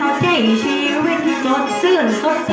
เอาใจชีวิตสดซื่นสดใส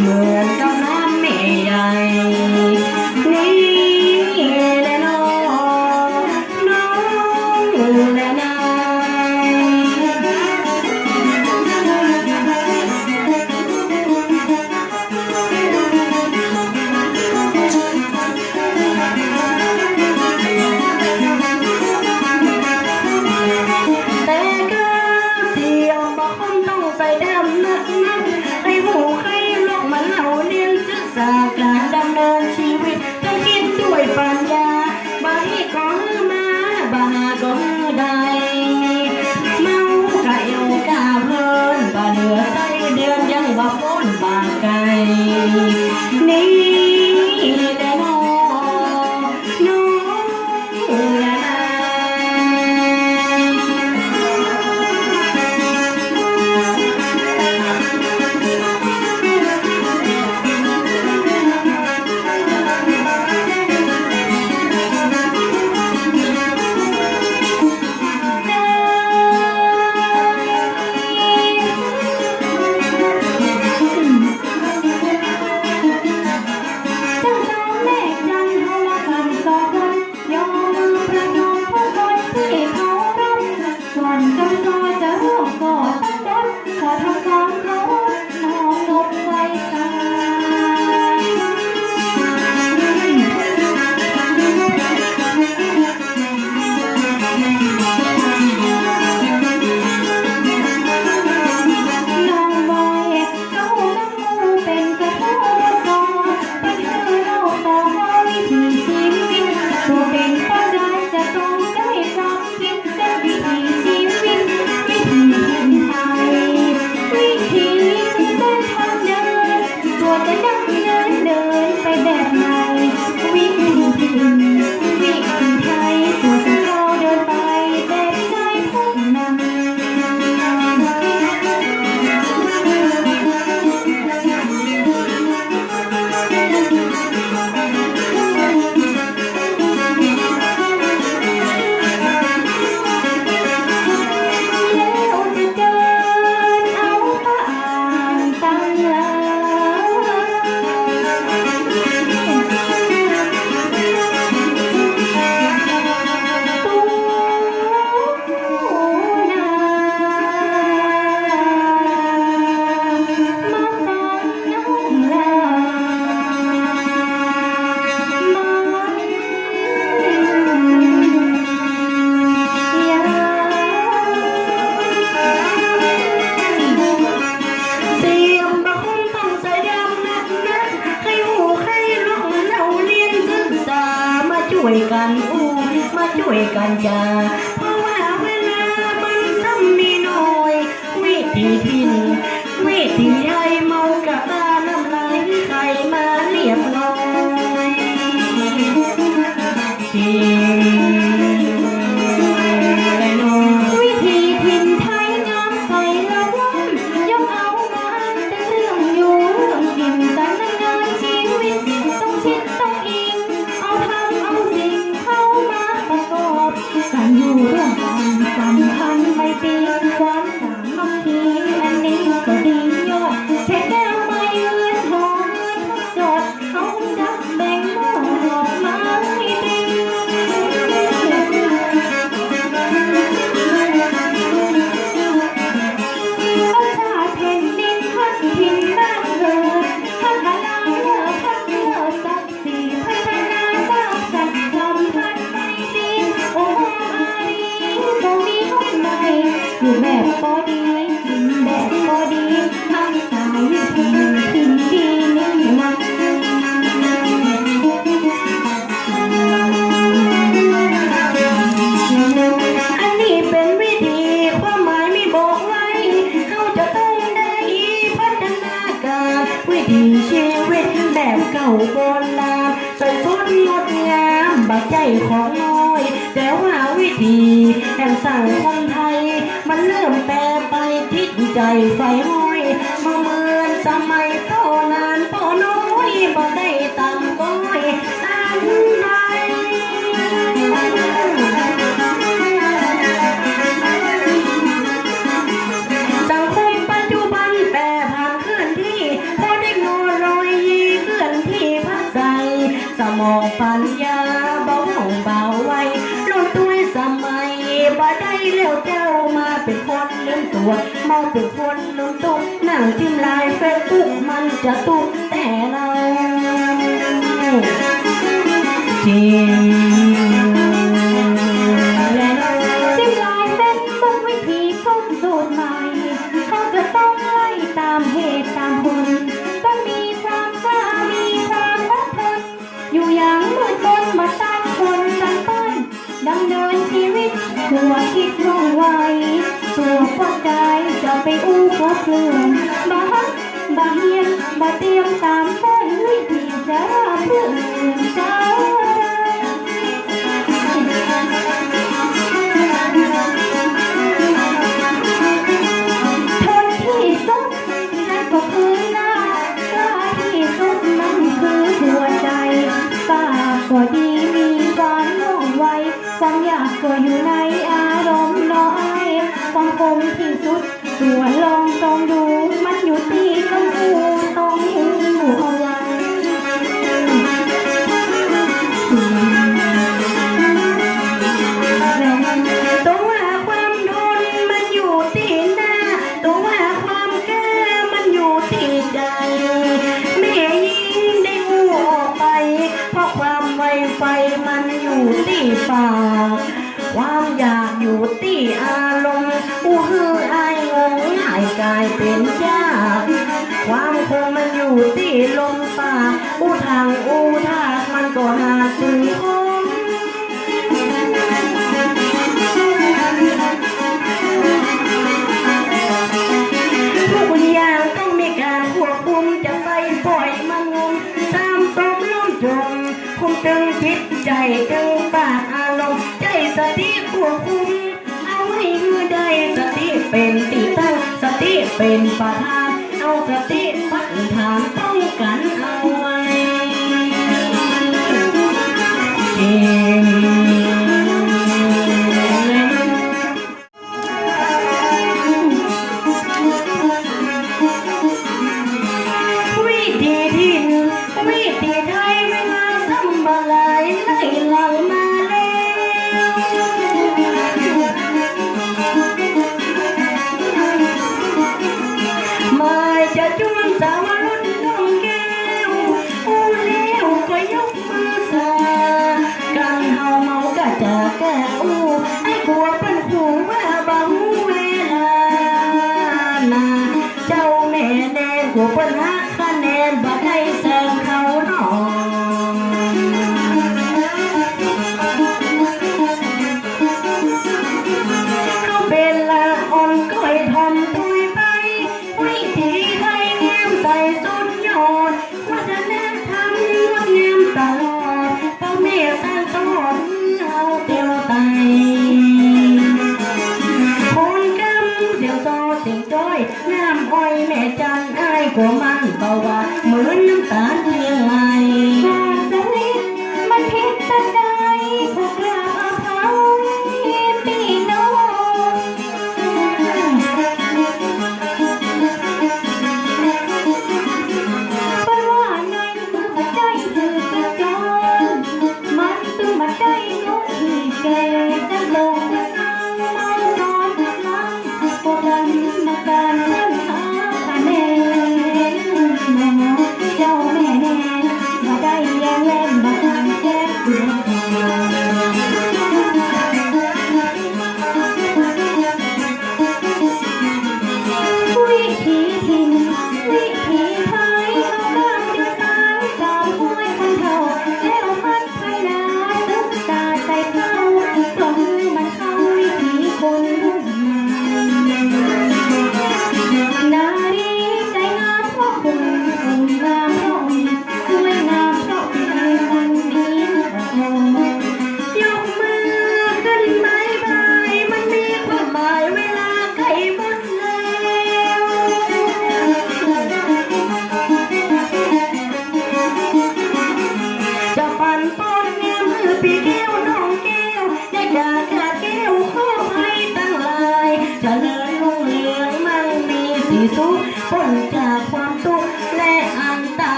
เหมือนกับ เพื่อนกันสำคัญไม่ตีกันามใส่สุดงดงามบักใจของน้อย แต่ว่าวิธีแห่งสั่งคนไทย มันเริ่มแปรไปทิศใจไฟห้อย เราเป็นคนลุ้นตุ๊กนั่งจิ้มลายเฟซบุ๊กมันจะตุ๊มแต่เราจริง ปูนบ้านบ้านเฮียนบ้านเตียงตา Música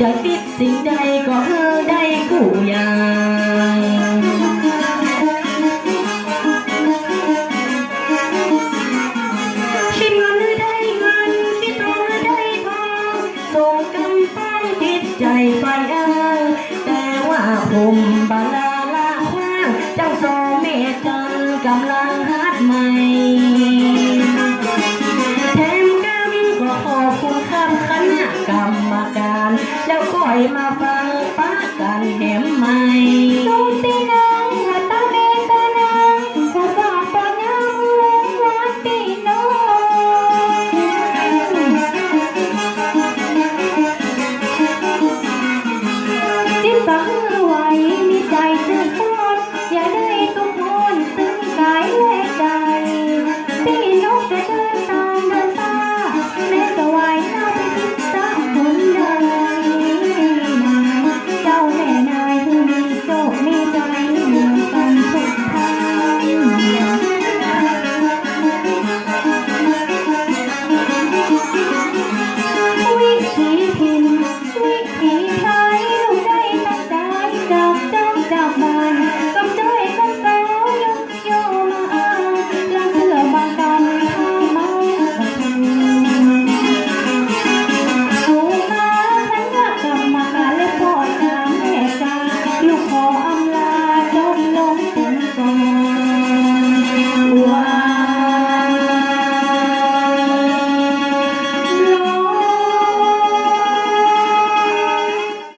จะคิดสิ่งใดก็เออได้คู่อย่าง